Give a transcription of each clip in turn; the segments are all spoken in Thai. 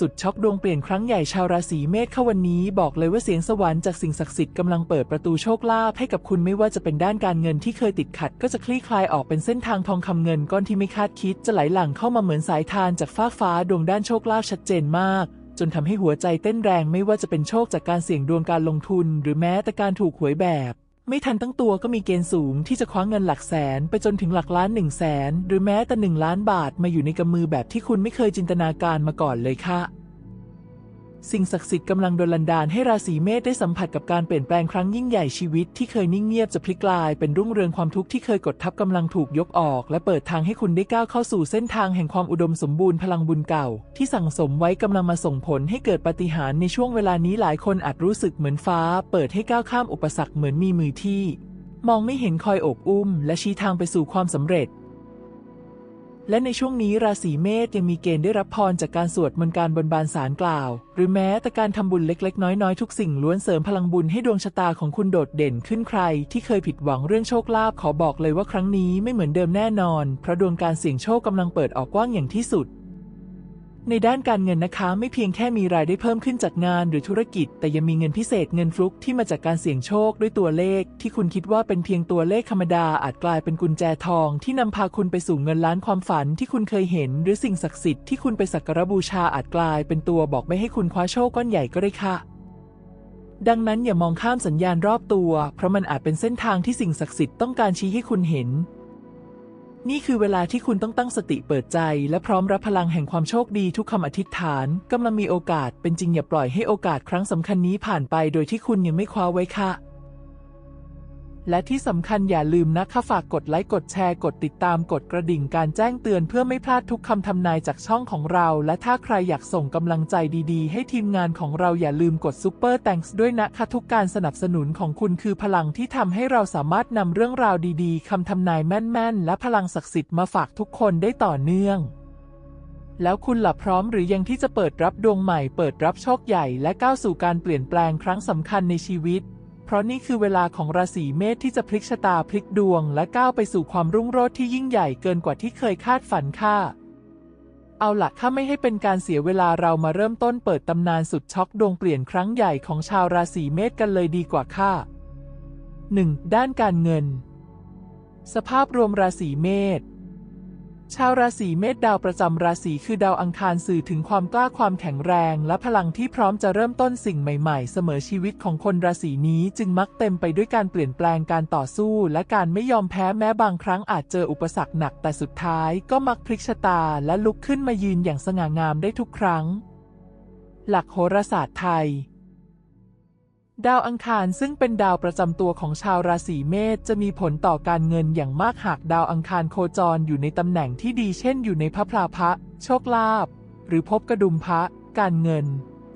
สุดช็อกดวงเปลี่ยนครั้งใหญ่ชาวราศีเมษเข้าวันนี้บอกเลยว่าเสียงสวรรค์จากสิ่งศักดิ์สิทธิ์กำลังเปิดประตูโชคลาภให้กับคุณไม่ว่าจะเป็นด้านการเงินที่เคยติดขัด ก็จะคลี่คลายออกเป็นเส้นทางทองคำเงินก้อนที่ไม่คาดคิดจะไหลหลั่งเข้ามาเหมือนสายทานจากฟ้าฟ้าดวงด้านโชคลาภชัดเจนมากจนทำให้หัวใจเต้นแรงไม่ว่าจะเป็นโชคจากการเสี่ยงดวงการลงทุน หรือแม้แต่การถูกหวยแบบ ไม่ทันตั้งตัวก็มีเกณฑ์สูงที่จะคว้าเงินหลักแสน ไปจนถึงหลักล้านหนึ่งแสนหรือแม้แต่หนึ่งล้านบาทมาอยู่ในกำมือแบบที่คุณไม่เคยจินตนาการมาก่อนเลยค่ะ สิ่งศักดิ์สิทธิ์กำลังดลันดาลให้ราศีเมษได้สัมผัสกับการเปลี่ยนแปลงครั้งยิ่งใหญ่ชีวิตที่เคยนิ่งเงียบจะพลิกกลายเป็นรุ่งเรืองความทุกข์ที่เคยกดทับกำลังถูกยกออก และเปิดทางให้คุณได้ก้าวเข้าสู่เส้นทางแห่งความอุดมสมบูรณ์พลังบุญเก่า ที่สั่งสมไว้กำลังมาส่งผลให้เกิดปาฏิหาริย์ในช่วงเวลานี้หลายคนอาจรู้สึกเหมือนฟ้า เปิดให้ก้าวข้ามอุปสรรคเหมือนมีมือที่ มองไม่เห็นคอยโอบอุ้ม และชี้ทางไปสู่ความสำเร็จ และในช่วงนี้ราศีเมษยังมีเกณฑ์ได้รับพรจากการสวดมนต์การบนบานสารกล่าว หรือแม้แต่การทำบุญเล็กๆ น้อยๆ ทุกสิ่งล้วนเสริมพลังบุญให้ดวงชะตาของคุณโดดเด่นขึ้นใคร ที่เคยผิดหวังเรื่องโชคลาภขอบอกเลยว่าครั้งนี้ไม่เหมือนเดิมแน่นอน เพราะดวงการเสี่ยงโชคกำลังเปิดออกกว้างอย่างที่สุด ในด้านการเงินนะคะไม่เพียงแค่มีรายได้เพิ่มขึ้นจากงานหรือธุรกิจ แต่ยังมีเงินพิเศษเงินฟลุกที่มาจากการเสี่ยงโชคด้วยตัวเลข ที่คุณคิดว่าเป็นเพียงตัวเลขธรรมดาอาจกลายเป็นกุญแจทอง ที่นำพาคุณไปสู่เงินล้านความฝันที่คุณเคยเห็น หรือสิ่งศักดิ์สิทธิ์ที่คุณไปสักการบูชาอาจกลายเป็นตัวบอกไม่ให้คุณคว้าโชคก้อนใหญ่ก็ได้ค่ะดังนั้นอย่ามองข้ามสัญญาณรอบตัว เพราะมันอาจเป็นเส้นทางที่สิ่งศักดิ์สิทธิ์ต้องการชี้ให้คุณเห็น นี่คือเวลาที่คุณต้องตั้งสติเปิดใจ และพร้อมรับพลังแห่งความโชคดีทุกคำอธิษฐานกำลังมีโอกาสเป็นจริงอย่าปล่อยให้โอกาสครั้งสำคัญนี้ผ่านไป โดยที่คุณยังไม่คว้าไว้ค่ะ และที่สำคัญอย่าลืมนะคะฝากกดไลค์กดแชร์กดติดตามกดกระดิ่งการแจ้งเตือนเพื่อไม่พลาดทุกคำทำนายจากช่องของเรา และถ้าใครอยากส่งกำลังใจดีๆ ให้ทีมงานของเราอย่าลืมกดซุปเปอร์แตงส์ด้วยนะคะทุกการสนับสนุนของคุณคือพลังที่ทำให้เราสามารถนำเรื่องราวดีๆคำทำนายแม่นๆ และพลังศักดิ์สิทธิ์มาฝากทุกคนได้ต่อเนื่องแล้วคุณหลับพร้อมหรือยังที่จะเปิดรับดวงใหม่ เปิดรับโชคใหญ่และก้าวสู่การเปลี่ยนแปลงครั้งสำคัญในชีวิต เพราะนี่คือเวลาของราศีเมษที่จะพลิกชะตาพลิกดวง และก้าวไปสู่ความรุ่งโรจน์ที่ยิ่งใหญ่เกินกว่าที่เคยคาดฝันค่ะ เอาล่ะถ้าไม่ให้เป็นการเสียเวลาเรามาเริ่มต้นเปิดตำนานสุดช็อกดวงเปลี่ยนครั้งใหญ่ของชาวราศีเมษกันเลยดีกว่าค่ะ 1. ด้านการเงิน สภาพรวมราศีเมษ ชาวราศีเมษดาวประจำราศีคือดาวอังคารสื่อถึงความกล้าความแข็งแรง และพลังที่พร้อมจะเริ่มต้นสิ่งใหม่ๆ เสมอชีวิตของคนราศีนี้จึงมักเต็มไปด้วยการเปลี่ยนแปลงการต่อสู้ และการไม่ยอมแพ้แม้บางครั้งอาจเจออุปสรรคหนักแต่สุดท้ายก็มักพลิกชะตาและลุกขึ้นมายืนอย่างสง่างามได้ทุกครั้ง หลักโหราศาสตร์ไทย ดาวอังคารซึ่งเป็นดาวประจำตัวของชาวราศีเมษจะมีผลต่อการเงินอย่างมากหากดาวอังคารโคจรอยู่ในตำแหน่งที่ดีเช่นอยู่ในพระพลาภะโชคลาภหรือพบกระดุมพระ การเงิน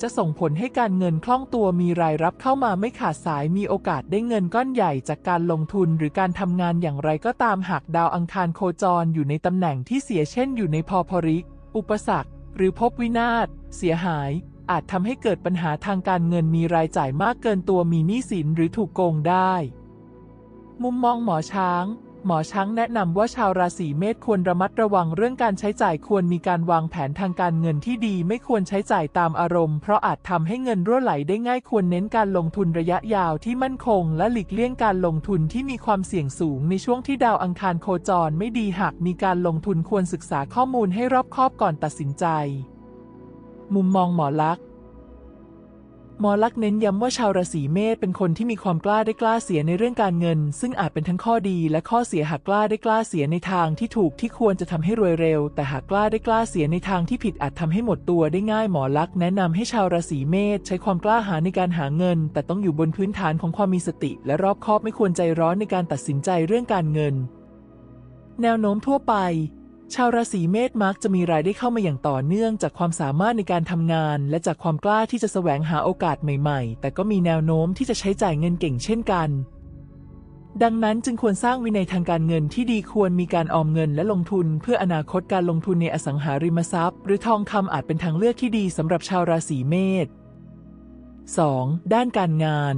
จะส่งผลให้การเงินคล่องตัวมีรายรับเข้ามาไม่ขาดสายมีโอกาสได้เงินก้อนใหญ่จากการลงทุนหรือการทำงานอย่างไรก็ตามหากดาวอังคารโคจรอยู่ในตำแหน่งที่เสียเช่นอยู่ในพอพริก อุปสรรค หรือพบวินาศเสียหาย อาจทำให้เกิดปัญหาทางการเงินมีรายจ่ายมากเกินตัวมีหนี้สินหรือถูกโกงได้ มุมมองหมอช้าง หมอช้างแนะนำว่าชาวราศีเมษควรระมัดระวังเรื่องการใช้จ่ายควรมีการวางแผนทางการเงินที่ดี ไม่ควรใช้จ่ายตามอารมณ์ เพราะอาจทำให้เงินรั่วไหลได้ง่ายควรเน้นการลงทุนระยะยาวที่มั่นคง และหลีกเลี่ยงการลงทุนที่มีความเสี่ยงสูงในช่วงที่ดาวอังคารโคจรไม่ดีหากมีการลงทุนควรศึกษาข้อมูลให้รอบคอบก่อนตัดสินใจ มุมมองหมอลักษณ์หมอลักษณ์เน้นย้ำว่าชาวราศีเมษเป็นคนที่มีความกล้าได้กล้าเสียในเรื่องการเงิน ซึ่งอาจเป็นทั้งข้อดีและข้อเสียหากกล้าได้กล้าเสียในทางที่ถูกที่ควรจะทำให้รวยเร็ว แต่หากกล้าได้กล้าเสียในทางที่ผิดอาจทำให้หมดตัวได้ง่ายหมอลักษณ์แนะนำให้ชาวราศีเมษใช้ความกล้าหาญในการหาเงิน แต่ต้องอยู่บนพื้นฐานของความมีสติ และรอบคอบไม่ควรใจร้อนในการตัดสินใจเรื่องการเงิน แนวโน้มทั่วไป ชาวราศีเมษมักจะมีรายได้เข้ามาอย่างต่อเนื่องจากความสามารถในการทำงาน และจากความกล้าที่จะแสวงหาโอกาสใหม่ๆ แต่ก็มีแนวโน้มที่จะใช้จ่ายเงินเก่งเช่นกัน ดังนั้นจึงควรสร้างวินัยทางการเงินที่ดีควรมีการออมเงินและลงทุน เพื่ออนาคตการลงทุนในอสังหาริมทรัพย์ หรือทองคำอาจเป็นทางเลือกที่ดีสำหรับชาวราศีเมษ 2. ด้านการงาน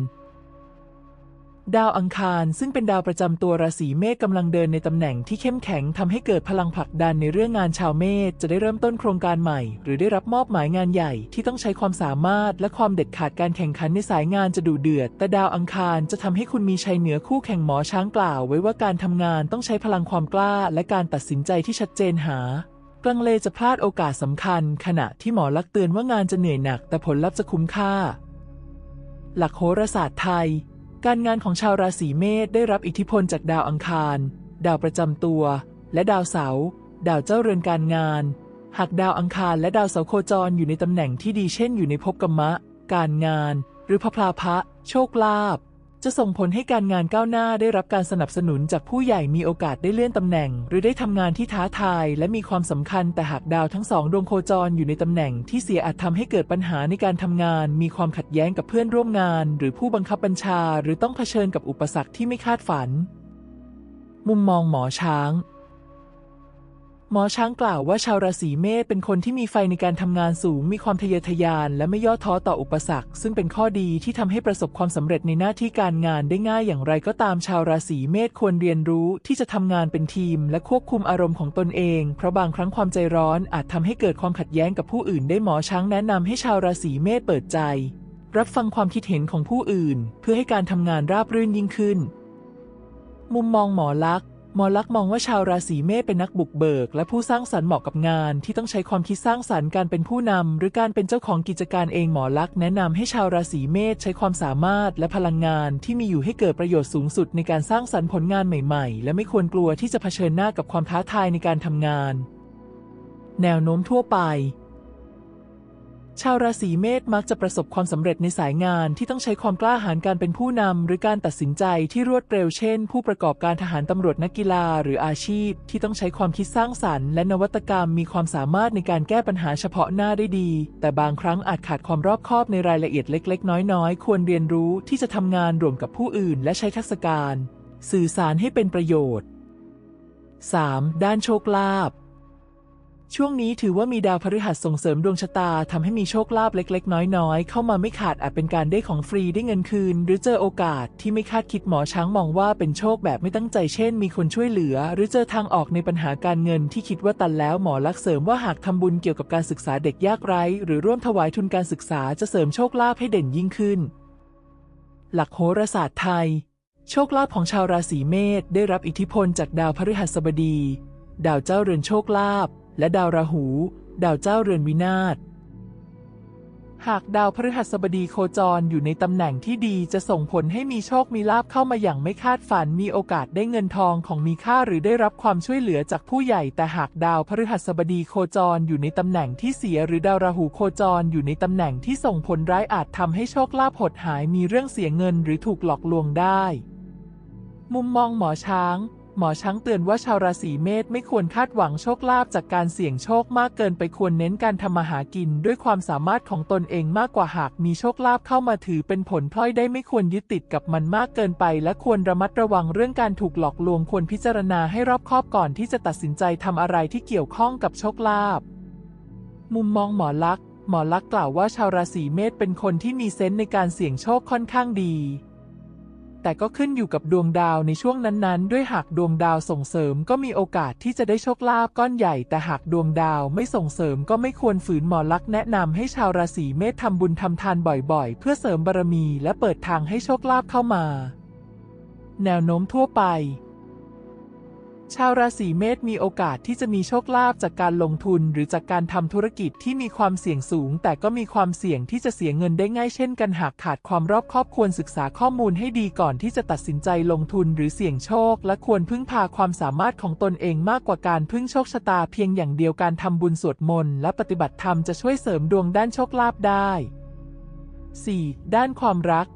ดาวอังคารซึ่งเป็นดาวประจำตัวราศีเมษกำลังเดินในตำแหน่งที่เข้มแข็งทำให้เกิดพลังผลักดันในเรื่องงานชาวเมษจะได้เริ่มต้นโครงการใหม่ หรือได้รับมอบหมายงานใหญ่ที่ต้องใช้ความสามารถ และความเด็ดขาดการแข่งขันในสายงานจะดุเดือด แต่ดาวอังคารจะทำให้คุณมีชัยเหนือคู่แข่งหมอช้างกล่าวไว้ว่าการทำงานต้องใช้พลังความกล้า และการตัดสินใจที่ชัดเจนหากลังเลจะพลาดโอกาสสำคัญ ขณะที่หมอลักเตือนว่างานจะเหนื่อยหนัก แต่ผลลัพธ์จะคุ้มค่า หลักโหราศาสตร์ไทย การงานของชาวราศีเมษได้รับอิทธิพลจากดาวอังคาร ดาวประจำตัว และดาวเสาร์ดาวเจ้าเรือนการงาน หากดาวอังคารและดาวเสาร์โคจรอยู่ในตำแหน่งที่ดีเช่นอยู่ในภพกรรมะ การงาน หรือพระพลาภะโชคลาภ จะส่งผลให้การงานก้าวหน้าได้รับการสนับสนุนจากผู้ใหญ่มีโอกาสได้เลื่อนตำแหน่ง หรือได้ทำงานที่ท้าทายและมีความสำคัญแต่หากดาวทั้งสองดวงโคจรอยู่ในตำแหน่งที่เสียอาจทำให้เกิดปัญหาในการทำงาน มีความขัดแย้งกับเพื่อนร่วมงาน หรือผู้บังคับบัญชา หรือต้องเผชิญกับอุปสรรคที่ไม่คาดฝัน มุมมองหมอช้าง หมอช้างกล่าวว่าชาวราศีเมษเป็นคนที่มีไฟในการทำงานสูง มีความทะเยอทะยาน และไม่ย่อท้อต่ออุปสรรค ซึ่งเป็นข้อดีที่ทำให้ประสบความสำเร็จในหน้าที่การงานได้ง่ายอย่างไรก็ตามชาวราศีเมษควรเรียนรู้ที่จะทำงานเป็นทีม และควบคุมอารมณ์ของตนเอง เพราะบางครั้งความใจร้อนอาจทำให้เกิดความขัดแย้งกับผู้อื่นได้หมอช้างแนะนำให้ชาวราศีเมษเปิดใจ รับฟังความคิดเห็นของผู้อื่น เพื่อให้การทำงานราบรื่นยิ่งขึ้น มุมมองหมอลักษ์ หมอลักษ์มองว่าชาวราศีเมษเป็นนักบุกเบิก และผู้สร้างสรรค์เหมาะกับงาน ที่ต้องใช้ความคิดสร้างสรรค์การเป็นผู้นำหรือการเป็นเจ้าของกิจการเองหมอลักษ์แนะนำให้ชาวราศีเมษใช้ความสามารถและพลังงาน ที่มีอยู่ให้เกิดประโยชน์สูงสุดในการสร้างสรรค์ผลงานใหม่ๆ และไม่ควรกลัวที่จะเผชิญหน้ากับความท้าทายในการทำงาน แนวโน้มทั่วไป ชาวราศีเมษมักจะประสบความสำเร็จในสายงานที่ต้องใช้ความกล้าหาญการเป็นผู้นำหรือการตัดสินใจที่รวดเร็วเช่น ผู้ประกอบการทหารตำรวจนักกีฬา หรืออาชีพ ที่ต้องใช้ความคิดสร้างสรรค์ และนวัตกรรมมีความสามารถในการแก้ปัญหาเฉพาะหน้าได้ดี แต่บางครั้งอาจขาดความรอบคอบในรายละเอียดเล็ก ๆ น้อยๆ ควรเรียนรู้ที่จะทำงานร่วมกับผู้อื่น และใช้ทักษะการ สื่อสารให้เป็นประโยชน์ 3. ด้านโชคลาภ ช่วงนี้ถือว่ามีดาวพฤหัสส่งเสริมดวงชะตาทำให้มีโชคลาภเล็ก ๆ น้อย ๆ เข้ามาไม่ขาดอาจเป็นการได้ของฟรีได้เงินคืน หรือเจอโอกาสที่ไม่คาดคิดหมอช้างมองว่าเป็นโชคแบบไม่ตั้งใจเช่น มีคนช่วยเหลือ หรือเจอทางออกในปัญหาการเงินที่คิดว่าตันแล้วหมอลักเสริมว่าหากทำบุญเกี่ยวกับการศึกษาเด็กยากไร้ หรือร่วมถวายทุนการศึกษาจะเสริมโชคลาภให้เด่นยิ่งขึ้น หลักโหราศาสตร์ไทย โชคลาภของชาวราศีเมษได้รับอิทธิพลจากดาวพฤหัสบดี ดาวเจ้าเรือนโชคลาภ และดาวราหู ดาวเจ้าเรือนวินาศ หากดาวพฤหัสบดีโคจรอยู่ในตำแหน่งที่ดีจะส่งผลให้มีโชคมีลาภเข้ามาอย่างไม่คาดฝัน มีโอกาสได้เงินทองของมีค่าหรือได้รับความช่วยเหลือจากผู้ใหญ่ แต่หากดาวพฤหัสบดีโคจรอยู่ในตำแหน่งที่เสีย หรือดาวราหูโคจรอยู่ในตำแหน่งที่ส่งผลร้ายอาจทำให้โชคลาภหดหายมีเรื่องเสียเงินหรือถูกหลอกลวงได้ มุมมองหมอช้าง หมอช้างเตือนว่าชาวราศีเมษไม่ควรคาดหวังโชคลาภจากการเสี่ยงโชคมากเกินไปควรเน้นการทำมาหากินด้วยความสามารถของตนเองมากกว่าหากมีโชคลาภเข้ามาถือเป็นผลพลอยได้ไม่ควรยึดติดกับมันมากเกินไป และควรระมัดระวังเรื่องการถูกหลอกลวงควรพิจารณาให้รอบคอบก่อนที่จะตัดสินใจทำอะไรที่เกี่ยวข้องกับโชคลาภมุมมองหมอลักษณ์หมอลักษ์กล่าวว่าชาวราศีเมษเป็นคนที่มีเซนส์ในการเสี่ยงโชคค่อนข้างดี แต่ก็ขึ้นอยู่กับดวงดาวในช่วงนั้นๆ ด้วยหากดวงดาวส่งเสริมก็มีโอกาสที่จะได้โชคลาภก้อนใหญ่ แต่หากดวงดาวไม่ส่งเสริมก็ไม่ควรฝืนหมอลักแนะนำให้ชาวราศีเมษทำบุญทำทานบ่อยๆ เพื่อเสริมบารมีและเปิดทางให้โชคลาภเข้ามา แนวโน้มทั่วไป ชาวราศีเมษมีโอกาสที่จะมีโชคลาภจากการลงทุนหรือจากการทำธุรกิจที่มีความเสี่ยงสูง แต่ก็มีความเสี่ยงที่จะเสียเงินได้ง่ายเช่นกันหากขาดความรอบคอบควรศึกษาข้อมูลให้ดีก่อนที่จะตัดสินใจลงทุนหรือเสี่ยงโชค และควรพึ่งพาความสามารถของตนเองมากกว่าการพึ่งโชคชะตาเพียงอย่างเดียวการทำบุญสวดมนต์และปฏิบัติธรรมจะช่วยเสริมดวงด้านโชคลาภได้ 4. ด้านความรัก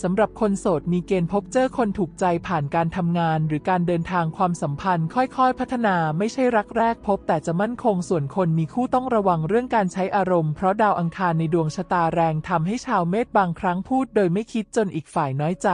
สำหรับคนโสดมีเกณฑ์พบเจอคนถูกใจผ่านการทำงาน หรือการเดินทางความสัมพันธ์ ค่อยๆ พัฒนาไม่ใช่รักแรกพบ แต่จะมั่นคงส่วนคนมีคู่ต้องระวังเรื่องการใช้อารมณ์ เพราะดาวอังคารในดวงชะตาแรงทำให้ชาวเมษบางครั้งพูดโดยไม่คิดจนอีกฝ่ายน้อยใจ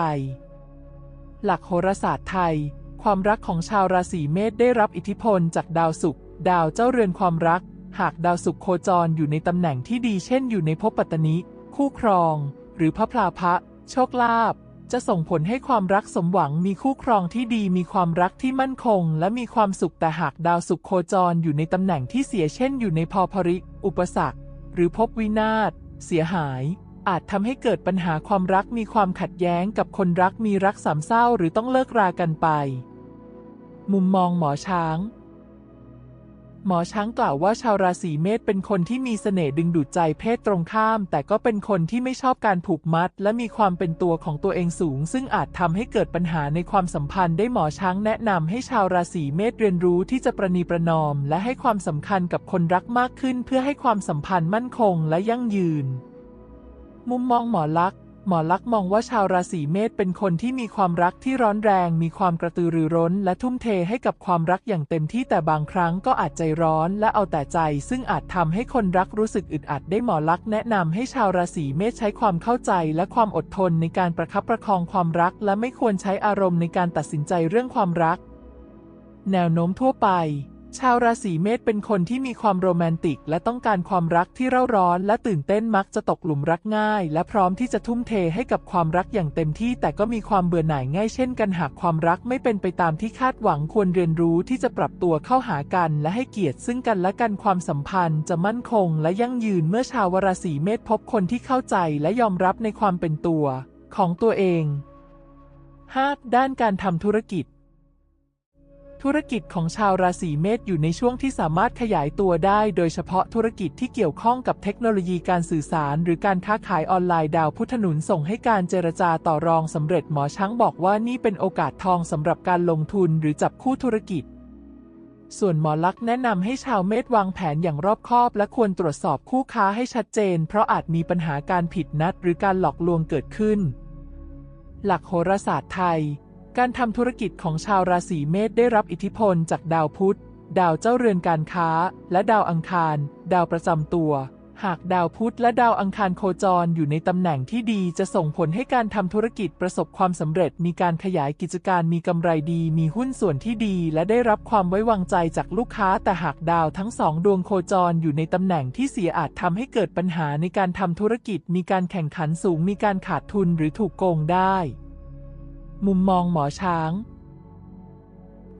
หลักโหราศาสตร์ไทย ความรักของชาวราศีเมษได้รับอิทธิพลจากดาวศุกร์ดาวเจ้าเรือนความรัก หากดาวศุกร์โคจรอยู่ในตำแหน่งที่ดีเช่นอยู่ในภพปัตตนิคู่ครอง หรือพระพลาภะ โชคลาภจะส่งผลให้ความรักสมหวังมีคู่ครองที่ดีมีความรักที่มั่นคง และมีความสุขแต่หากดาวสุขโคจรอยู่ในตำแหน่งที่เสียเช่นอยู่ในพอพริก อุปสรรค หรือพบวินาศเสียหาย อาจทำให้เกิดปัญหาความรักมีความขัดแย้งกับคนรักมีรักสามเศร้าหรือต้องเลิกรากันไป มุมมองหมอช้าง หมอช้างกล่าวว่าชาวราศีเมษเป็นคนที่มีเสน่ห์ดึงดูดใจเพศตรงข้าม แต่ก็เป็นคนที่ไม่ชอบการผูกมัด และมีความเป็นตัวของตัวเองสูง ซึ่งอาจทำให้เกิดปัญหาในความสัมพันธ์ได้หมอช้างแนะนำให้ชาวราศีเมษเรียนรู้ที่จะประนีประนอม และให้ความสำคัญกับคนรักมากขึ้น เพื่อให้ความสัมพันธ์มั่นคงและยั่งยืน มุมมองหมอลักษ์ หมอลักษ์มองว่าชาวราศีเมษเป็นคนที่มีความรักที่ร้อนแรง มีความกระตือรือร้น และทุ่มเทให้กับความรักอย่างเต็มที่แต่บางครั้งก็อาจใจร้อนและเอาแต่ใจ ซึ่งอาจทำให้คนรักรู้สึกอึดอัดได้หมอลักษ์แนะนำให้ชาวราศีเมษใช้ความเข้าใจและความอดทนในการประคับประคองความรัก และไม่ควรใช้อารมณ์ในการตัดสินใจเรื่องความรัก แนวโน้มทั่วไป ชาวราศีเมษเป็นคนที่มีความโรแมนติก และต้องการความรักที่เร่าร้อนและตื่นเต้นมักจะตกหลุมรักง่าย และพร้อมที่จะทุ่มเทให้กับความรักอย่างเต็มที่ แต่ก็มีความเบื่อหน่ายง่ายเช่นกันหากความรักไม่เป็นไปตามที่คาดหวังควรเรียนรู้ที่จะปรับตัวเข้าหากันและให้เกียรติซึ่งกันและกันความสัมพันธ์จะมั่นคง และยั่งยืนเมื่อชาวราศีเมษพบคนที่เข้าใจและยอมรับในความเป็นตัว ของตัวเอง 5. ด้านการทำธุรกิจ ธุรกิจของชาวราศีเมษอยู่ในช่วงที่สามารถขยายตัวได้ โดยเฉพาะธุรกิจที่เกี่ยวข้องกับเทคโนโลยีการสื่อสาร หรือการค้าขายออนไลน์ดาวพุทธนุนส่งให้การเจรจาต่อรองสำเร็จหมอช้างบอกว่านี่เป็นโอกาสทองสำหรับการลงทุนหรือจับคู่ธุรกิจ ส่วนหมอลักษ์แนะนำให้ชาวเมษวางแผนอย่างรอบคอบ และควรตรวจสอบคู่ค้าให้ชัดเจน เพราะอาจมีปัญหาการผิดนัด หรือการหลอกลวงเกิดขึ้น หลักโหราศาสตร์ไทย การทำธุรกิจของชาวราศีเมษได้รับอิทธิพลจากดาวพุธ ดาวเจ้าเรือนการค้า และดาวอังคาร ดาวประจำตัว หากดาวพุธและดาวอังคารโคจรอยู่ในตำแหน่งที่ดีจะส่งผลให้การทำธุรกิจประสบความสำเร็จ มีการขยายกิจการมีกำไรดี มีหุ้นส่วนที่ดี และได้รับความไว้วางใจจากลูกค้า แต่หากดาวทั้งสองดวงโคจรอยู่ในตำแหน่งที่เสียอาจทำให้เกิดปัญหาในการทำธุรกิจ มีการแข่งขันสูง มีการขาดทุนหรือถูกโกงได้ มุมมองหมอช้าง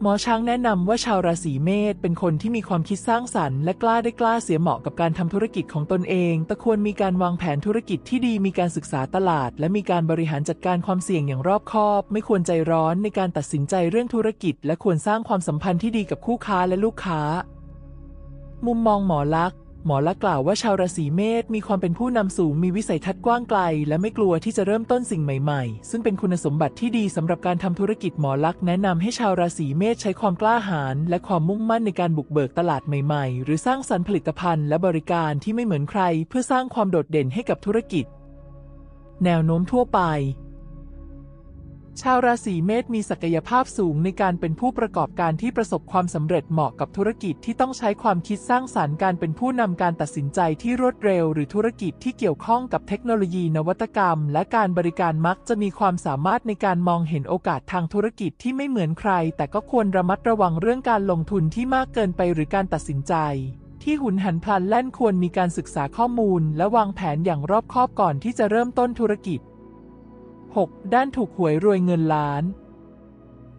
หมอช้างแนะนำว่าชาวราศีเมษเป็นคนที่มีความคิดสร้างสรรค์และกล้าได้กล้าเสียเหมาะกับการทำธุรกิจของตนเอง แต่ควรมีการวางแผนธุรกิจที่ดี มีการศึกษาตลาด และมีการบริหารจัดการความเสี่ยงอย่างรอบคอบ ไม่ควรใจร้อนในการตัดสินใจเรื่องธุรกิจ และควรสร้างความสัมพันธ์ที่ดีกับคู่ค้าและลูกค้า มุมมองหมอลักษณ์ หมอลักกล่าวว่าชาวราศีเมษมีความเป็นผู้นำสูงมีวิสัยทัศน์กว้างไกล และไม่กลัวที่จะเริ่มต้นสิ่งใหม่ๆ ซึ่งเป็นคุณสมบัติที่ดีสำหรับการทำธุรกิจหมอลักแนะนำให้ชาวราศีเมษใช้ความกล้าหาญและความมุ่งมั่นในการบุกเบิกตลาดใหม่ๆ หรือสร้างสรรค์ผลิตภัณฑ์และบริการที่ไม่เหมือนใคร เพื่อสร้างความโดดเด่นให้กับธุรกิจ แนวโน้มทั่วไป ชาวราศีเมษมีศักยภาพสูงในการเป็นผู้ประกอบการที่ประสบความสำเร็จเหมาะกับธุรกิจที่ต้องใช้ความคิดสร้างสารรค์การเป็นผู้นำการตัดสินใจที่รวดเร็ว หรือธุรกิจที่เกี่ยวข้องกับเทคโนโลยีนวัตกรรม และการบริการมักจะมีความสามารถในการมองเห็นโอกาสทางธุรกิจที่ไม่เหมือนใคร แต่ก็ควรระมัดระวังเรื่องการลงทุนที่มากเกินไปหรือการตัดสินใจที่หุนหันพลันแล่นควรมีการศึกษาข้อมูล และวางแผนอย่างรอบคอบก่อนที่จะเริ่มต้นธุรกิจ 6. ด้านถูกหวยรวยเงินล้าน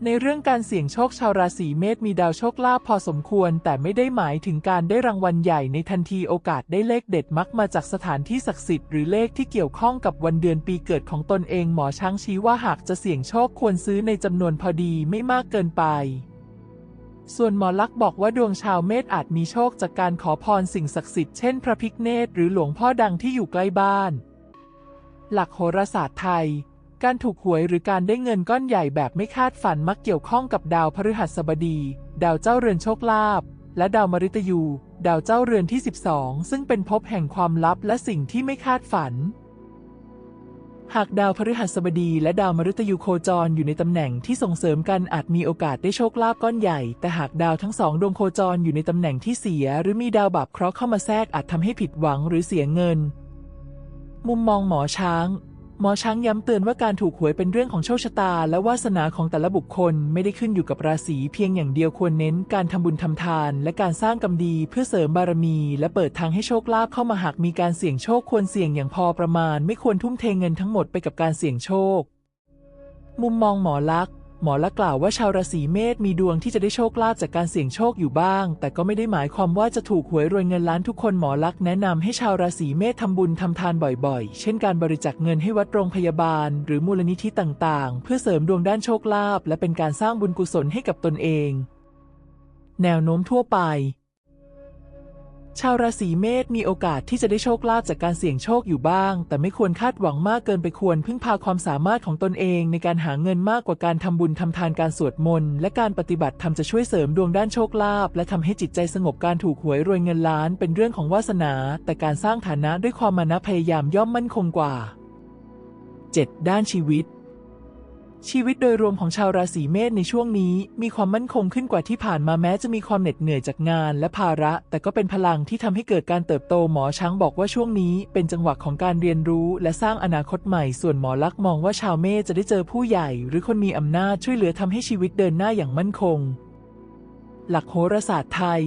ในเรื่องการเสี่ยงโชคชาวราศีเมษมีดาวโชคลาภพอสมควร แต่ไม่ได้หมายถึงการได้รางวัลใหญ่ในทันทีโอกาสได้เลขเด็ดมักมาจากสถานที่ศักดิ์สิทธิ์หรือเลขที่เกี่ยวข้องกับวันเดือนปีเกิดของตนเองหมอช้างชี้ว่าหากจะเสี่ยงโชคควรซื้อในจำนวนพอดีไม่มากเกินไปส่วนหมอลักษ์บอกว่าดวงชาวเมษอาจมีโชคจากการขอพรสิ่งศักดิ์สิทธิ์เช่นพระพิฆเนศหรือหลวงพ่อดังที่อยู่ใกล้บ้าน หลักโหราศาสตร์ไทย การถูกหวยหรือการได้เงินก้อนใหญ่แบบไม่คาดฝันมักเกี่ยวข้องกับดาวพฤหัสบดี ดาวเจ้าเรือนโชคลาภ และดาวมฤตยู ดาวเจ้าเรือนที่ 12 ซึ่งเป็นภพแห่งความลับและสิ่งที่ไม่คาดฝัน หากดาวพฤหัสบดี และดาวมฤตยูโคจรอยู่ในตำแหน่งที่ส่งเสริมกันอาจมีโอกาสได้โชคลาภก้อนใหญ่ แต่หากดาวทั้งสองดวงโคจรอยู่ในตำแหน่งที่เสีย หรือมีดาวบาปเคราะห์เข้ามาแทรกอาจทำให้ผิดหวังหรือเสียเงิน มุมมองหมอช้าง หมอช้างย้ำเตือนว่าการถูกหวยเป็นเรื่องของโชคชะตา และวาสนาของแต่ละบุคคลไม่ได้ขึ้นอยู่กับราศีเพียงอย่างเดียวควรเน้นการทำบุญทำทาน และการสร้างกรรมดีเพื่อเสริมบารมี และเปิดทางให้โชคลาภเข้ามาหากมีการเสี่ยงโชคควรเสี่ยงอย่างพอประมาณ ไม่ควรทุ่มเทเงินทั้งหมดไปกับการเสี่ยงโชค มุมมองหมอลักษ หมอละกษณ์กล่าวว่าชาวราศีเมษมีดวงที่จะได้โชคลาภจากการเสี่ยงโชคอยู่บ้าง แต่ก็ไม่ได้หมายความว่าจะถูกหวยรวยเงินล้านทุกคนหมอลักแนะนำให้ชาวราศีเมษทำบุญทำทานบ่อยๆ เช่นการบริจาคเงินให้วัดโรงพยาบาล หรือมูลนิธิต่างๆ เพื่อเสริมดวงด้านโชคลาภและเป็นการสร้างบุญกุศลให้กับตนเอง แนวโน้มทั่วไป ชาวราศีเมษมีโอกาสที่จะได้โชคลาภจากการเสี่ยงโชคอยู่บ้าง แต่ไม่ควรคาดหวังมากเกินไปควรพึ่งพาความสามารถของตนเองในการหาเงินมากกว่าการทำบุญทำทานการสวดมนต์และการปฏิบัติธรรมจะช่วยเสริมดวงด้านโชคลาภและทำให้จิตใจสงบการถูกหวยรวยเงินล้าน เป็นเรื่องของวาสนา แต่การสร้างฐานะด้วยความมานะพยายามย่อมมั่นคงกว่า 7. ด้านชีวิต ชีวิตโดยรวมของชาวราศีเมษในช่วงนี้ มีความมั่นคงขึ้นกว่าที่ผ่านมาแม้จะมีความเหน็ดเหนื่อยจากงานและภาระ แต่ก็เป็นพลังที่ทำให้เกิดการเติบโตหมอช้างบอกว่าช่วงนี้ เป็นจังหวะของการเรียนรู้ และสร้างอนาคตใหม่ ส่วนหมอลักมองว่าชาวเมษจะได้เจอผู้ใหญ่ หรือคนมีอำนาจช่วยเหลือทำให้ชีวิตเดินหน้าอย่างมั่นคง หลักโหราศาสตร์ไทย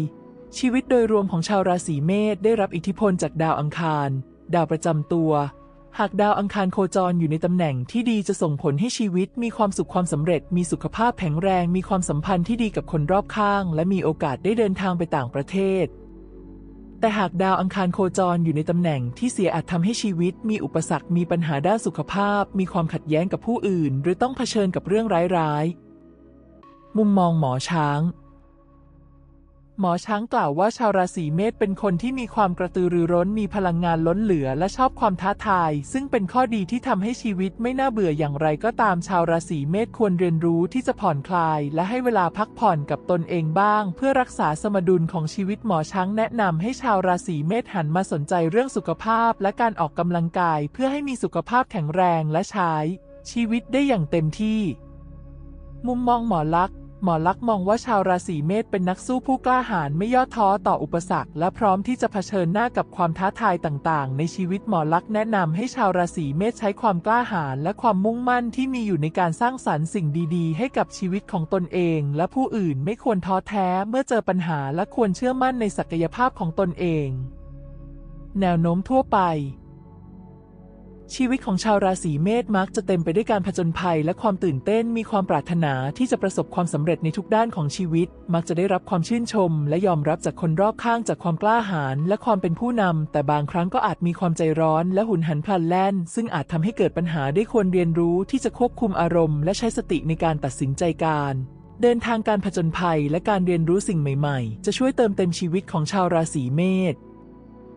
ชีวิตโดยรวมของชาวราศีเมษได้รับอิทธิพลจากดาวอังคาร ดาวประจำตัว หากดาวอังคารโคจรอยู่ในตำแหน่งที่ดีจะส่งผลให้ชีวิตมีความสุขความสำเร็จ มีสุขภาพแข็งแรง มีความสัมพันธ์ที่ดีกับคนรอบข้าง และมีโอกาสได้เดินทางไปต่างประเทศ แต่หากดาวอังคารโคจรอยู่ในตำแหน่งที่เสียอาจทำให้ชีวิต มีอุปสรรค มีปัญหาด้านสุขภาพ มีความขัดแย้งกับผู้อื่น หรือต้องเผชิญกับเรื่องร้ายๆ มุมมองหมอช้าง หมอช้างกล่าวว่าชาวราศีเมษเป็นคนที่มีความกระตือรือร้นมีพลังงานล้นเหลือและชอบความท้าทาย ซึ่งเป็นข้อดีที่ทำให้ชีวิตไม่น่าเบื่ออย่างไรก็ตามชาวราศีเมษควรเรียนรู้ที่จะผ่อนคลาย และให้เวลาพักผ่อนกับตนเองบ้าง เพื่อรักษาสมดุลของชีวิตหมอช้างแนะนำให้ชาวราศีเมษหันมาสนใจเรื่องสุขภาพ และการออกกำลังกาย เพื่อให้มีสุขภาพแข็งแรงและใช้ชีวิตได้อย่างเต็มที่ มุมมองหมอลักษ หมอลักษ์มองว่าชาวราศีเมษเป็นนักสู้ผู้กล้าหาญไม่ย่อท้อต่ออุปสรรค และพร้อมที่จะเผชิญหน้ากับความท้าทายต่างๆ ในชีวิตหมอลักษ์แนะนำให้ชาวราศีเมษใช้ความกล้าหาญและความมุ่งมั่นที่มีอยู่ในการสร้างสรรค์สิ่งดีๆ ให้กับชีวิตของตนเอง และผู้อื่นไม่ควรท้อแท้เมื่อเจอปัญหาและควรเชื่อมั่นในศักยภาพของตนเอง แนวโน้มทั่วไป ชีวิตของชาวราศีเมษมักจะเต็มไปด้วยการผจญภัยและความตื่นเต้นมีความปรารถนาที่จะประสบความสำเร็จในทุกด้านของชีวิต มักจะได้รับความชื่นชม และยอมรับจากคนรอบข้างจากความกล้าหาญและความเป็นผู้นำแต่บางครั้งก็อาจมีความใจร้อนและหุนหันพลันแล่น ซึ่งอาจทำให้เกิดปัญหาได้ควรเรียนรู้ที่จะควบคุมอารมณ์และใช้สติในการตัดสินใจการเดินทางการผจญภัยและการเรียนรู้สิ่งใหม่ ๆ จะช่วยเติมเต็มชีวิตของชาวราศีเมษ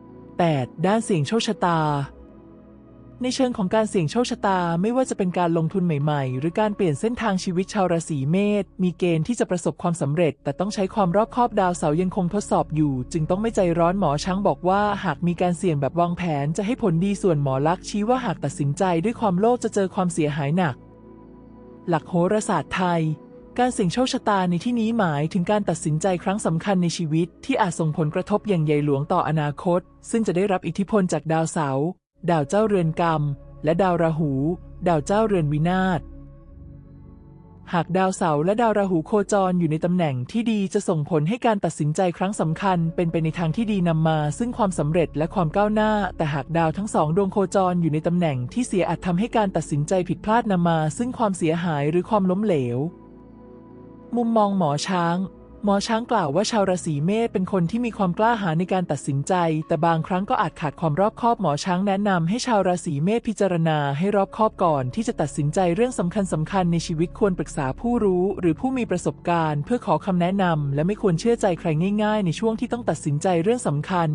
8. ด้านเสี่ยงโชคชะตา ในเชิงของการเสี่ยงโชคชะตาไม่ว่าจะเป็นการลงทุนใหม่ๆ หรือการเปลี่ยนเส้นทางชีวิตชาวราศีเมษมีเกณฑ์ที่จะประสบความสำเร็จ แต่ต้องใช้ความรอบคอบดาวเสายังคงทดสอบอยู่ จึงต้องไม่ใจร้อนหมอช้างบอกว่า หากมีการเสี่ยงแบบวางแผนจะให้ผลดีส่วนหมอลักษ์ชี้ว่าหากตัดสินใจด้วยความโลภจะเจอความเสียหายหนัก หลักโหราศาสตร์ไทยการเสี่ยงโชคชะตาในที่นี้หมายถึงการตัดสินใจครั้งสำคัญในชีวิต ที่อาจส่งผลกระทบอย่างใหญ่หลวงต่ออนาคต ซึ่งจะได้รับอิทธิพลจากดาวเสาร์ ดาวเจ้าเรือนกรรม และดาวราหู ดาวเจ้าเรือนวินาศ หากดาวเสาร์และดาวราหูโคจรอยู่ในตำแหน่งที่ดีจะส่งผลให้การตัดสินใจครั้งสำคัญ เป็นไปในทางที่ดีนำมา ซึ่งความสำเร็จและความก้าวหน้า แต่หากดาวทั้งสองดวงโคจรอยู่ในตำแหน่งที่เสียอาจทำให้การตัดสินใจผิดพลาดนำมา ซึ่งความเสียหายหรือความล้มเหลว มุมมองหมอช้าง หมอช้างกล่าวว่าชาวราศีเมษเป็นคนที่มีความกล้าหาญในการตัดสินใจ แต่บางครั้งก็อาจขาดความรอบคอบหมอช้างแนะนำให้ชาวราศีเมษพิจารณาให้รอบคอบก่อน ที่จะตัดสินใจเรื่องสำคัญสำคัญในชีวิตควรปรึกษาผู้รู้ หรือผู้มีประสบการณ์ เพื่อขอคำแนะนำและไม่ควรเชื่อใจใครง่าย ๆ ในช่วงที่ต้องตัดสินใจเรื่องสำคัญ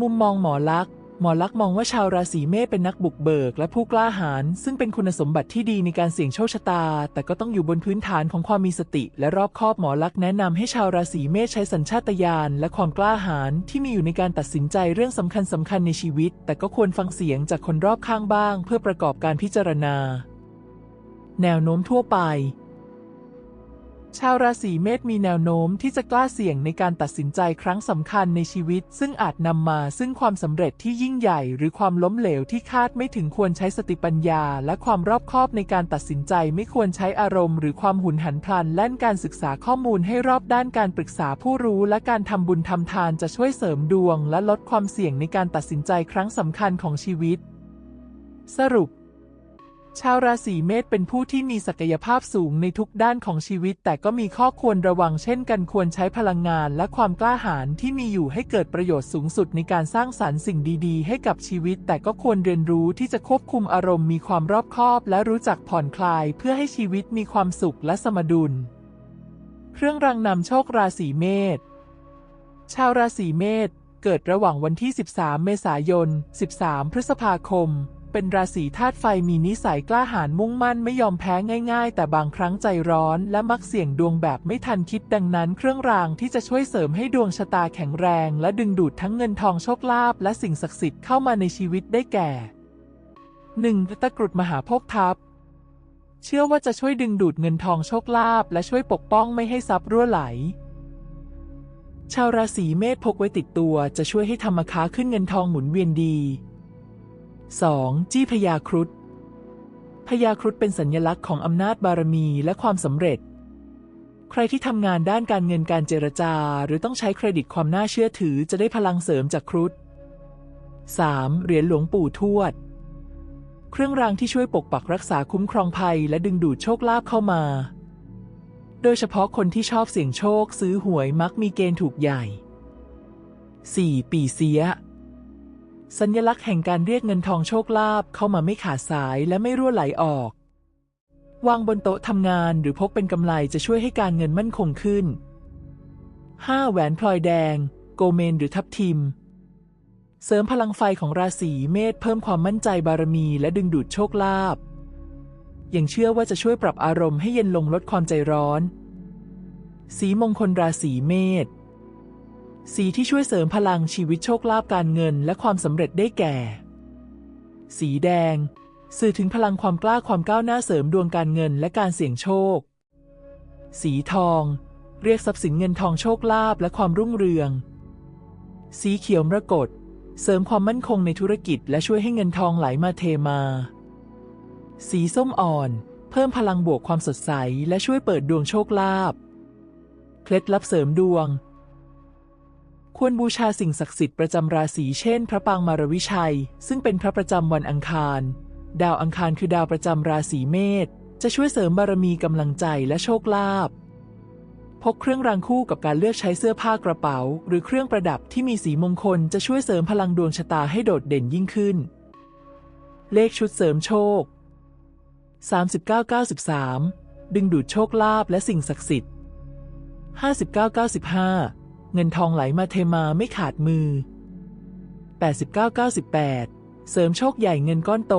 มุมมองหมอลักษ หมอลักษ์มองว่าชาวราศีเมษเป็นนักบุกเบิกและผู้กล้าหาญซึ่งเป็นคุณสมบัติที่ดีในการเสี่ยงโชคชะตา แต่ก็ต้องอยู่บนพื้นฐานของความมีสติ และรอบคอบหมอลักษ์แนะนำให้ชาวราศีเมษใช้สัญชาตญาณและความกล้าหาญที่มีอยู่ในการตัดสินใจเรื่องสำคัญสำคัญในชีวิต แต่ก็ควรฟังเสียงจากคนรอบข้างบ้าง เพื่อประกอบการพิจารณา แนวโน้มทั่วไป ชาวราศีเมษมีแนวโน้มที่จะกล้าเสี่ยงในการตัดสินใจครั้งสำคัญในชีวิต ซึ่งอาจนำมาซึ่งความสำเร็จที่ยิ่งใหญ่หรือความล้มเหลวที่คาดไม่ถึงควรใช้สติปัญญา และความรอบคอบในการตัดสินใจไม่ควรใช้อารมณ์หรือความหุนหันพลันและการศึกษาข้อมูลให้รอบด้านการปรึกษาผู้รู้ และการทำบุญทำทานจะช่วยเสริมดวง และลดความเสี่ยงในการตัดสินใจครั้งสำคัญของชีวิต สรุป ชาวราศีเมษเป็นผู้ที่มีศักยภาพสูงในทุกด้านของชีวิต แต่ก็มีข้อควรระวังเช่นกันควรใช้พลังงานและความกล้าหาญที่มีอยู่ให้เกิดประโยชน์สูงสุดในการสร้างสรรค์สิ่งดี ๆ ให้กับชีวิต แต่ก็ควรเรียนรู้ที่จะควบคุมอารมณ์มีความรอบคอบ และรู้จักผ่อนคลาย เพื่อให้ชีวิตมีความสุขและสมดุล เครื่องรางนำโชคราศีเมษชาวราศีเมษเกิดระหว่างวันที่ 13 เมษายน 13 พฤษภาคม เป็นราศีธาตุไฟมีนิสัยกล้าหาญมุ่งมั่นไม่ยอมแพ้ง่ายๆ แต่บางครั้งใจร้อนและมักเสี่ยงดวงแบบไม่ทันคิดดังนั้น เครื่องรางที่จะช่วยเสริมให้ดวงชะตาแข็งแรง และดึงดูดทั้งเงินทองโชคลาภและสิ่งศักดิ์สิทธิ์เข้ามาในชีวิตได้แก่ 1. ตะกรุดมหาภคทัพเชื่อว่าจะช่วยดึงดูดเงินทองโชคลาภและช่วยปกป้องไม่ให้ทรัพย์รั่วไหล ชาวราศีเมษพกไว้ติดตัวจะช่วยให้ทำมค้าขึ้นเงินทองหมุนเวียนดี 2. จี้พญาครุฑพญาครุฑเป็นสัญลักษณ์ของอำนาจบารมีและความสำเร็จ ใครที่ทำงานด้านการเงินการเจรจา หรือต้องใช้เครดิตความน่าเชื่อถือจะได้พลังเสริมจากครุฑ 3. เหรียญหลวงปู่ทวด เครื่องรางที่ช่วยปกปักรักษาคุ้มครองภัย และดึงดูดโชคลาภเข้ามา โดยเฉพาะคนที่ชอบเสี่ยงโชค ซื้อหวยมักมีเกณฑ์ถูกใหญ่ 4. ปีเสีย สัญลักษณ์แห่งการเรียกเงินทองโชคลาภเข้ามาไม่ขาดสายและไม่รั่วไหลออก วางบนโต๊ะทำงานหรือพกเป็นกำไลจะช่วยให้การเงินมั่นคงขึ้น 5. แหวนพลอยแดง โกเมนหรือทับทิม เสริมพลังไฟของราศีเมษเพิ่มความมั่นใจบารมีและดึงดูดโชคลาภยังเชื่อว่าจะช่วยปรับอารมณ์ให้เย็นลงลดความใจร้อน สีมงคลราศีเมษ สีที่ช่วยเสริมพลังชีวิตโชคลาภการเงินและความสำเร็จได้แก่ สีแดง สื่อถึงพลังความกล้าความก้าวหน้าเสริมดวงการเงินและการเสี่ยงโชค สีทอง เรียกทรัพย์สินเงินทองโชคลาภและความรุ่งเรือง สีเขียวมรกตเสริมความมั่นคงในธุรกิจและช่วยให้เงินทองไหลมาเทมา สีส้มอ่อน เพิ่มพลังบวกความสดใสและช่วยเปิดดวงโชคลาภ เคล็ดลับเสริมดวง ควรบูชาสิ่งศักดิ์สิทธิ์ประจำราศีเช่น พระปางมารวิชัย ซึ่งเป็นพระประจำวันอังคาร ดาวอังคารคือดาวประจำราศีเมษจะช่วยเสริมบารมีกำลังใจและโชคลาภพกเครื่องรางคู่กับการเลือกใช้เสื้อผ้ากระเป๋า หรือเครื่องประดับที่มีสีมงคลจะช่วยเสริมพลังดวงชะตาให้โดดเด่นยิ่งขึ้น เลขชุดเสริมโชค 3993 ดึงดูดโชคลาภและสิ่งศักดิ์สิทธิ์5995 เงินทองไหลมาเทมาไม่ขาดมือ 8998 เสริมโชคใหญ่เงินก้อนโต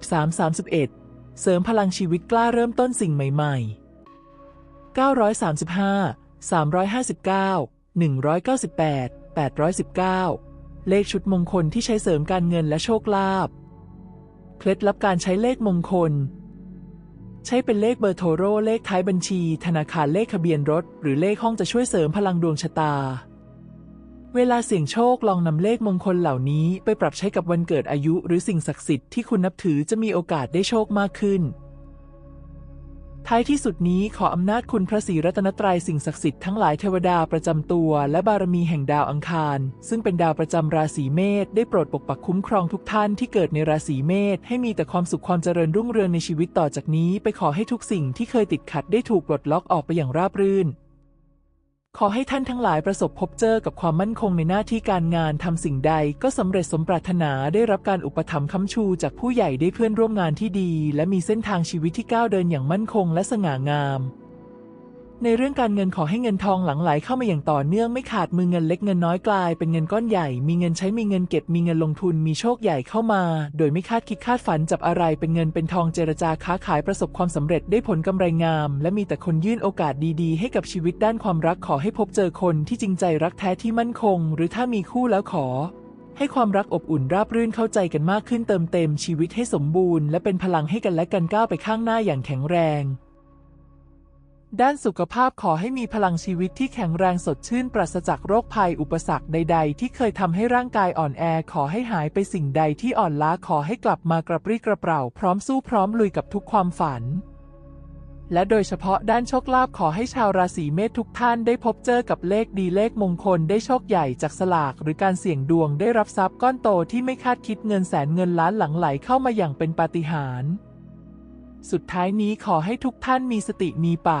1331 เสริมพลังชีวิตกล้าเริ่มต้นสิ่งใหม่ๆ 935 359 198 819 เลขชุดมงคลที่ใช้เสริมการเงินและโชคลาภ เคล็ดลับการใช้เลขมงคล ใช้เป็นเลขเบอร์โทรเลขท้ายบัญชี ธนาคารเลขทะเบียนรถ หรือเลขห้องจะช่วยเสริมพลังดวงชะตา เวลาเสี่ยงโชคลองนำเลขมงคลเหล่านี้ไปปรับใช้กับวันเกิดอายุ หรือสิ่งศักดิ์สิทธิ์ที่คุณนับถือจะมีโอกาสได้โชคมากขึ้น ท้ายที่สุดนี้ขออำนาจคุณพระศรีรัตนตรัยสิ่งศักดิ์สิทธิ์ทั้งหลายเทวดาประจำตัว และบารมีแห่งดาวอังคาร ซึ่งเป็นดาวประจำราศีเมษได้โปรดปกปักคุ้มครองทุกท่านที่เกิดในราศีเมษให้มีแต่ความสุขความเจริญรุ่งเรืองในชีวิตต่อจากนี้ ไปขอให้ทุกสิ่งที่เคยติดขัดได้ถูกปลดล็อกออกไปอย่างราบรื่น ขอให้ท่านทั้งหลายประสบพบเจอกับความมั่นคงในหน้าที่การงานทำสิ่งใดก็สำเร็จสมปรารถนาได้รับการอุปถัมภ์ค้ำชูจากผู้ใหญ่ได้เพื่อนร่วมงานที่ดี และมีเส้นทางชีวิตที่ก้าวเดินอย่างมั่นคงและสง่างาม ในเรื่องการเงินขอให้เงินทองหลั่งไหลเข้ามาอย่างต่อเนื่องไม่ขาดมือเงินเล็กเงินน้อยกลายเป็นเงินก้อนใหญ่ มีเงินใช้มีเงินเก็บมีเงินลงทุนมีโชคใหญ่เข้ามา โดยไม่คาดคิดคาดฝันจับอะไรเป็นเงินเป็นทองเจรจาค้าขายประสบความสำเร็จได้ผลกำไรงาม และมีแต่คนยื่นโอกาสดีๆ ให้กับชีวิตด้านความรักขอให้พบเจอคนที่จริงใจรักแท้ที่มั่นคง หรือถ้ามีคู่แล้วขอให้ความรักอบอุ่นราบรื่นเข้าใจกันมากขึ้นเติมเต็มชีวิตให้สมบูรณ์และเป็นพลังให้กันและกันก้าวไปข้างหน้าอย่างแข็งแรง ด้านสุขภาพขอให้มีพลังชีวิตที่แข็งแรงสดชื่นปราศจากโรคภัยอุปสรรคใด ๆ ที่เคยทำให้ร่างกายอ่อนแอ ขอให้หายไปสิ่งใดที่อ่อนล้าขอให้กลับมากระปรี้กระเปร่า พร้อมสู้พร้อมลุยกับทุกความฝัน และโดยเฉพาะด้านโชคลาภขอให้ชาวราศีเมษทุกท่านได้พบเจอกับเลขดีเลขมงคลได้โชคใหญ่จากสลาก หรือการเสี่ยงดวงได้รับทรัพย์ก้อนโตที่ไม่คาดคิดเงินแสนเงินล้านหลังไหลเข้ามาอย่างเป็นปาฏิหาริย์สุดท้ายนี้ขอให้ทุกท่านมีสติมีป่า